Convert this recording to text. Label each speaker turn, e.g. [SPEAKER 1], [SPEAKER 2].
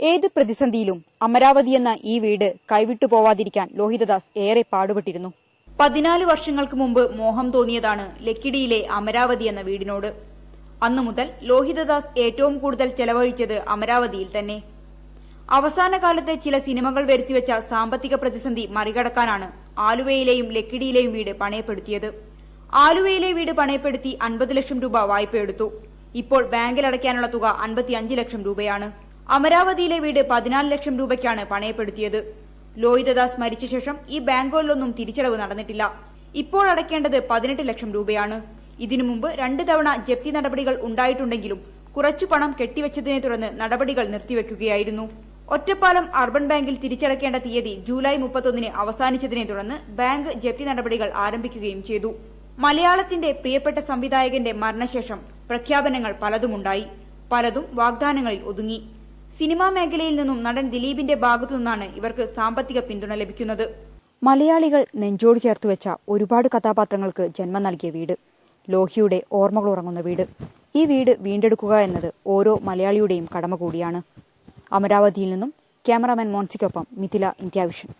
[SPEAKER 1] ഏത് പ്രതിസന്ധിയിലും അമരാവതി എന്ന ഈ വീട് കൈവിട്ടു പോവാതിരിക്കാൻ ലോഹിതദാസ് ഏറെ പാടുപെട്ടിരുന്നു. പതിനാല് വർഷങ്ങൾക്ക് മുമ്പ് മോഹം തോന്നിയതാണ് ലക്കിടിയിലെ അമരാവതി എന്ന വീടിനോട്. അന്നു മുതൽ ലോഹിതദാസ് ഏറ്റവും കൂടുതൽ ചെലവഴിച്ചത് അമരാവതിയിൽ തന്നെ. അവസാന കാലത്തെ ചില സിനിമകൾ വരുത്തിവെച്ച സാമ്പത്തിക പ്രതിസന്ധി മറികടക്കാനാണ് ആലുവയിലെയും ലക്കിടിയിലെയും വീട് പണയപ്പെടുത്തിയത്. ആലുവയിലെ വീട് പണയപ്പെടുത്തി അൻപത് ലക്ഷം രൂപ വായ്പയെടുത്തു. ഇപ്പോൾ ബാങ്കിൽ അടയ്ക്കാനുള്ള തുക അൻപത്തിയഞ്ച് ലക്ഷം രൂപയാണ്. അമരാവതിയിലെ വീട് പതിനാല് ലക്ഷം രൂപയ്ക്കാണ് പണയപ്പെടുത്തിയത്. ലോഹിതദാസ് മരിച്ച ശേഷം ഈ ബാങ്കുകളിലൊന്നും തിരിച്ചടവ് നടന്നിട്ടില്ല. ഇപ്പോൾ അടയ്ക്കേണ്ടത് പതിനെട്ട് ലക്ഷം രൂപയാണ്. ഇതിനു മുമ്പ് രണ്ട് തവണ ജപ്തി നടപടികൾ ഉണ്ടായിട്ടുണ്ടെങ്കിലും കുറച്ചു പണം കെട്ടിവെച്ചതിനെ തുടർന്ന് നടപടികൾ നിർത്തിവെക്കുകയായിരുന്നു. ഒറ്റപ്പാലം അർബൻ ബാങ്കിൽ തിരിച്ചടക്കേണ്ട തീയതി ജൂലൈ മുപ്പത്തൊന്നിന് അവസാനിച്ചതിനെ തുടർന്ന് ബാങ്ക് ജപ്തി നടപടികൾ ആരംഭിക്കുകയും ചെയ്തു. മലയാളത്തിന്റെ പ്രിയപ്പെട്ട സംവിധായകന്റെ മരണശേഷം പ്രഖ്യാപനങ്ങൾ പലതുമുണ്ടായി. പലതും വാഗ്ദാനങ്ങളിൽ ഒതുങ്ങി. സിനിമാ മേഖലയിൽ നിന്നും നടൻ ദിലീപിന്റെ ഭാഗത്തു നിന്നാണ് ഇവർക്ക് സാമ്പത്തിക പിന്തുണ ലഭിക്കുന്നത്. മലയാളികൾ നെഞ്ചോട് ചേർത്ത് വെച്ച ഒരുപാട് കഥാപാത്രങ്ങൾക്ക് ജന്മം നൽകിയ വീട്. ലോഹിയുടെ ഓർമ്മകൾ ഉറങ്ങുന്ന വീട്. ഈ വീട് വീണ്ടെടുക്കുക എന്നത് ഓരോ മലയാളിയുടെയും കടമ കൂടിയാണ്. അമരാവതിയിൽ നിന്നും ക്യാമറാമാൻ മോൻസിക്കൊപ്പം മിഥില ഇന്ത്യാവിഷൻ.